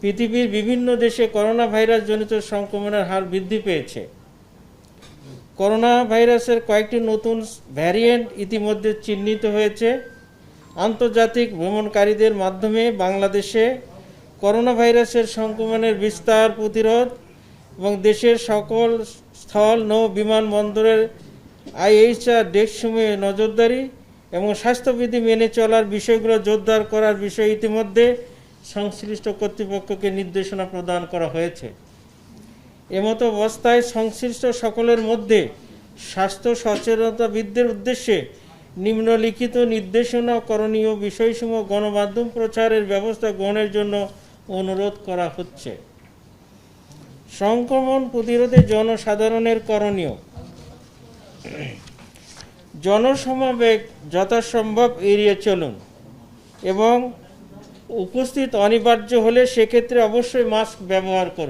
পৃথিবীর বিভিন্ন দেশে করোনা ভাইরাস জনিত সংক্রমণের হার বৃদ্ধি পেয়েছে। করোনা ভাইরাসের কয়েকটি নতুন ভ্যারিয়েন্ট ইতিমধ্যে চিহ্নিত হয়েছে। আন্তর্জাতিক ভ্রমণকারীদের মাধ্যমে বাংলাদেশে করোনা ভাইরাসের সংক্রমণের বিস্তার, প্রতিরোধ এবং দেশের সকল স্থল, নৌ, বিমানবন্দরের আইএইচআর ডেস্কসমূহে নজরদারি এবং স্বাস্থ্যবিধি মেনে চলার বিষয়গুলো জোরদার করার বিষয়ে ইতিমধ্যে সংশ্লিষ্ট কর্তৃপক্ষকে নির্দেশনা প্রদান করা হয়েছে। এমতো অবস্থায় সংশ্লিষ্ট সকলের মধ্যে স্বাস্থ্য সচেতনতা বৃদ্ধির উদ্দেশ্যে নিম্নলিখিত নির্দেশনা করণীয় বিষয়সমূহ গণমাধ্যম প্রচারের ব্যবস্থা গ্রহণের জন্য অনুরোধ করা হচ্ছে। সংক্রমণ প্রতিরোধে জনসাধারণের করণীয়। জনসমাবেগ যথাসম্ভব এড়িয়ে চলুন এবং উপস্থিত অনিবার্য হলে সেক্ষেত্রে অবশ্যই মাস্ক ব্যবহার করুন।